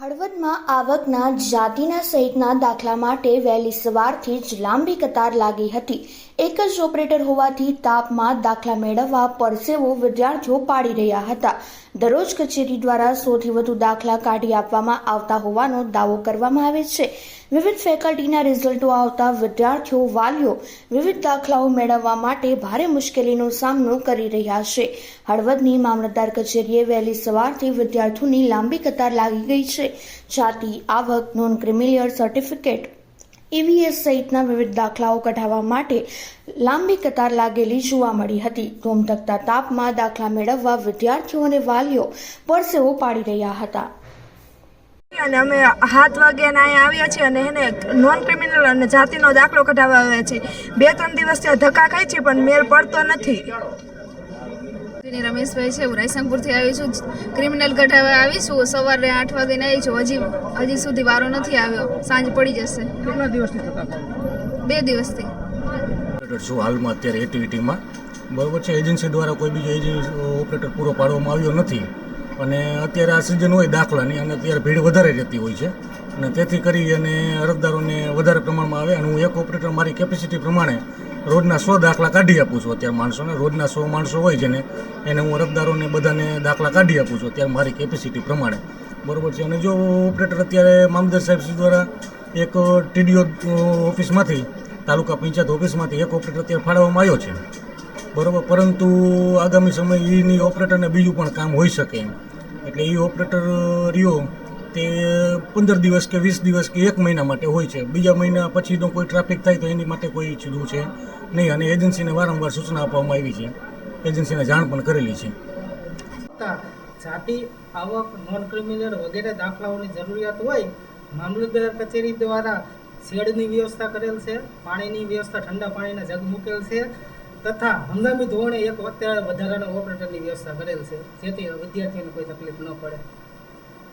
હળવદમાં આવકના જાતિના સહિતના દાખલા માટે વહેલી સવારથી જ લાંબી કતાર લાગી હતી. એક જ ઓપરેટર હોવાથી તાપમાં દાખલા મેળવવા પરસેવો વિદ્યાર્થીઓ પાડી રહ્યા હતા. દરરોજ કચેરી દ્વારા સૌથી વધુ દાખલા કાઢી આપવામાં આવતા હોવાનો દાવો કરવામાં આવે છે. વિવિધ ફેકલ્ટીના રિઝલ્ટો આવતા વિદ્યાર્થીઓ વાલીઓ વિવિધ દાખલાઓ મેળવવા માટે ભારે મુશ્કેલીનો સામનો કરી રહ્યા છે. હળવદની મામલતદાર કચેરીએ વહેલી સવારથી વિદ્યાર્થીઓની લાંબી કતાર લાગી ગઈ છે. જાતિ, આવક, નોન ક્રિમિલિયર સર્ટિફિકેટ ઈવીએસ સહિતના વિવિધ દાખલાઓ કઢાવવા માટે લાંબી કતાર લાગેલી જોવા મળી હતી. ધોમધકતા તાપમાં દાખલા મેળવવા વિદ્યાર્થીઓ અને વાલીઓ પરસેવો પાડી રહ્યા હતા. અને અમે હાથ વાગ્યાના અહીંયા આવ્યા છીએ અને એને નોન ક્રિમિનલ અને જાતિનો દાખલો કઢાવવા આવ્યા છીએ. બે ત્રણ દિવસથી ધક્કા ખાય છે, પણ મેળ પડતો નથી. ની રમેશભાઈ છે હું રાયસંગપુરથી આવી છું. ક્રિમિનલ કઢાવવા આવી છું. સવારે આઠ વાગે આવી છું. હજી હજી સુધી વારો નથી આવ્યો. સાંજ પડી જશે. કેટલા દિવસથી થતા બે દિવસથી. ઓપરેટર છું હાલમાં અત્યારે એક્ટિવિટીમાં બરોબર છે એજન્સી દ્વારા કોઈ બીજો એજન્સી ઓપરેટર પૂરો પાડવામાં આવ્યો નથી. અને અત્યારે આ સિઝન હોય દાખલાની અને અત્યારે ભીડ વધારે રહેતી હોય છે. અને તેથી કરી અને અરજદારોને વધારે પ્રમાણમાં આવે. અને હું એક ઓપરેટર મારી કેપેસિટી પ્રમાણે રોજના સો દાખલા કાઢી આપું છું અત્યારે માણસોને. રોજના સો માણસો હોય છે ને એને હું અરજદારોને બધાને દાખલા કાઢી આપું છું અત્યારે મારી કેપેસિટી પ્રમાણે. બરાબર છે. અને જો ઓપરેટર અત્યારે મામદર સાહેબ શ્રી દ્વારા એક ટીડીઓ ઓફિસમાંથી, તાલુકા પંચાયત ઓફિસમાંથી એક ઓપરેટર અત્યારે ફાળવવામાં આવ્યો છે. બરાબર. પરંતુ આગામી સમય એની ઓપરેટરને બીજું પણ કામ હોઈ શકે એમ. એટલે એ ઓપરેટર રહ્યો તે પંદર દિવસ કે વીસ દિવસ કે એક મહિના માટે હોય છે. બીજા મહિના પછીનો કોઈ ટ્રાફિક થાય તો એની માટે કોઈ ઈચ્છું છે નહીં અને એજન્સીને વારંવાર સૂચના આપવામાં આવી છે. એજન્સીને જાણ પણ કરેલી છે. જાતિ, આવક નોન ક્રિમિનલ વગેરે દાખલાઓની જરૂરિયાત હોય, મામલતદાર કચેરી દ્વારા શેડની વ્યવસ્થા કરેલ છે, પાણીની વ્યવસ્થા ઠંડા પાણીના જગ મૂકેલ છે તથા હંગામી ધોરણે એક અત્યારે વધારાના ઓપરેટરની વ્યવસ્થા કરેલ છે. જેથી વિદ્યાર્થીઓને કોઈ તકલીફ ન પડે.